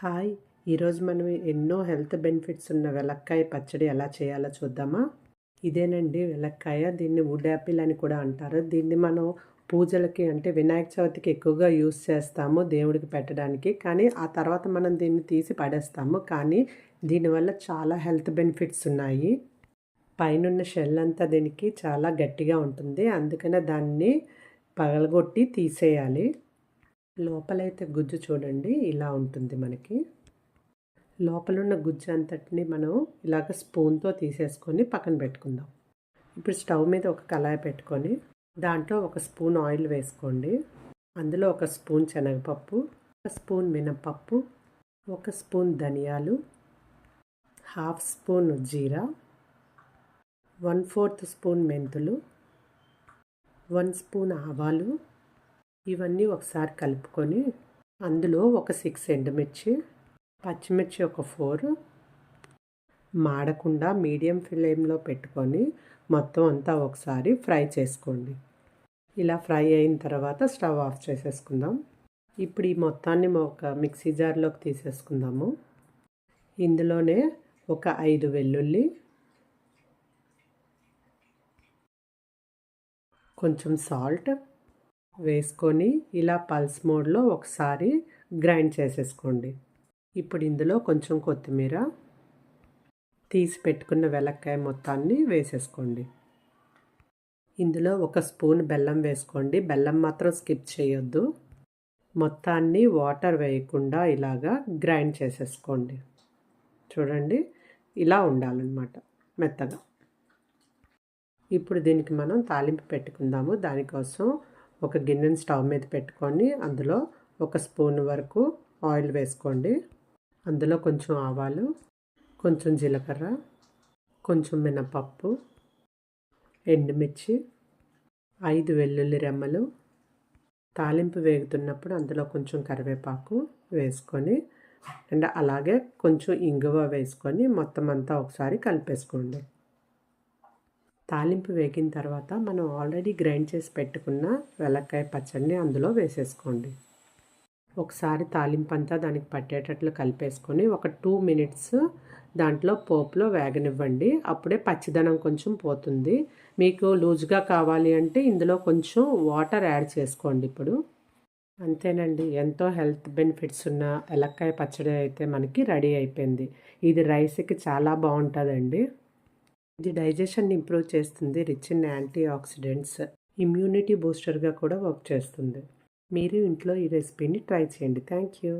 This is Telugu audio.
హాయ్. ఈరోజు మనం ఎన్నో హెల్త్ బెనిఫిట్స్ ఉన్న వెలక్కాయ పచ్చడి ఎలా చేయాలో చూద్దామా? ఇదేనండి వెలక్కాయ. దీన్ని వుడ్ యాపిల్ అని కూడా అంటారు. దీన్ని మనం పూజలకి అంటే వినాయక చవితికి ఎక్కువగా యూస్ చేస్తాము దేవుడికి పెట్టడానికి. కానీ ఆ తర్వాత మనం దీన్ని తీసి పడేస్తాము. కానీ దీనివల్ల చాలా హెల్త్ బెనిఫిట్స్ ఉన్నాయి. పైనున్న షెల్ అంతా దీనికి చాలా గట్టిగా ఉంటుంది. అందుకనే దాన్ని పగలగొట్టి తీసేయాలి. లోపలైతే గుజ్జు చూడండి ఇలా ఉంటుంది మనకి. లోపలున్న గుజ్జు అంతటిని మనం ఇలాగ స్పూన్తో తీసేసుకొని పక్కన పెట్టుకుందాం. ఇప్పుడు స్టవ్ మీద ఒక కళాయి పెట్టుకొని దాంట్లో ఒక స్పూన్ ఆయిల్ వేసుకోండి. అందులో ఒక స్పూన్ శనగపప్పు ఒక స్పూన్ మినపప్పు ఒక స్పూన్ ధనియాలు హాఫ్ స్పూన్ జీరా వన్ ఫోర్త్ స్పూన్ మెంతులు వన్ స్పూన్ ఆవాలు ఇవన్నీ ఒకసారి కలుపుకొని అందులో ఒక సిక్స్ ఎండుమిర్చి పచ్చిమిర్చి ఒక ఫోర్ మాడకుండా మీడియం ఫ్లేమ్లో పెట్టుకొని మొత్తం అంతా ఒకసారి ఫ్రై చేసుకోండి. ఇలా ఫ్రై అయిన తర్వాత స్టవ్ ఆఫ్ చేసేసుకుందాం. ఇప్పుడు ఈ మొత్తాన్ని ఒక మిక్సీ జార్లోకి తీసేసుకుందాము. ఇందులోనే ఒక ఐదు వెల్లుల్లి కొంచెం సాల్ట్ వేసుకొని ఇలా పల్స్ మోడ్లో ఒకసారి గ్రైండ్ చేసేసుకోండి. ఇప్పుడు ఇందులో కొంచెం కొత్తిమీర తీసి పెట్టుకున్న వెలక్కాయ మొత్తాన్ని వేసేసుకోండి. ఇందులో ఒక స్పూన్ బెల్లం వేసుకోండి. బెల్లం మాత్రం స్కిప్ చేయొద్దు. మొత్తాన్ని వాటర్ వేయకుండా ఇలాగా గ్రైండ్ చేసేసుకోండి. చూడండి ఇలా ఉండాలన్నమాట మెత్తగా. ఇప్పుడు దీనికి మనం తాలింపు పెట్టుకుందాము. దానికోసం ఒక గిన్నెని స్టవ్ మీద పెట్టుకొని అందులో ఒక స్పూన్ వరకు ఆయిల్ వేసుకోండి. అందులో కొంచెం ఆవాలు కొంచెం జీలకర్ర కొంచెం మినపప్పు ఎండుమిర్చి ఐదు వెల్లుల్లి రెమ్మలు. తాలింపు వేగుతున్నప్పుడు అందులో కొంచెం కరివేపాకు వేసుకొని అండ్ అలాగే కొంచెం ఇంగువ వేసుకొని మొత్తం అంతా ఒకసారి కలిపేసుకోండి. తాలింపు వేగిన తర్వాత మనం ఆల్రెడీ గ్రైండ్ చేసి పెట్టుకున్న వెలక్కాయ పచ్చడిని అందులో వేసేసుకోండి. ఒకసారి తాలింపు అంతా దానికి పట్టేటట్లు కలిపేసుకొని ఒక టూ మినిట్స్ దాంట్లో పోపులో వేగనివ్వండి. అప్పుడే పచ్చిదనం కొంచెం పోతుంది. మీకు లూజ్గా కావాలి అంటే ఇందులో కొంచెం వాటర్ యాడ్ చేసుకోండి ఇప్పుడు. అంతేనండి. ఎంతో హెల్త్ బెనిఫిట్స్ ఉన్న ఎలక్కాయ పచ్చడి అయితే మనకి రెడీ అయిపోయింది. ఇది రైస్కి చాలా బాగుంటుందండి. ఇది డైజెషన్ ఇంప్రూవ్ చేస్తుంది rich in antioxidants immunity బూస్టర్గా కూడా వర్క్ చేస్తుంది. మీరు ఇంట్లో ఈ రెసిపీని ట్రై చేయండి. Thank you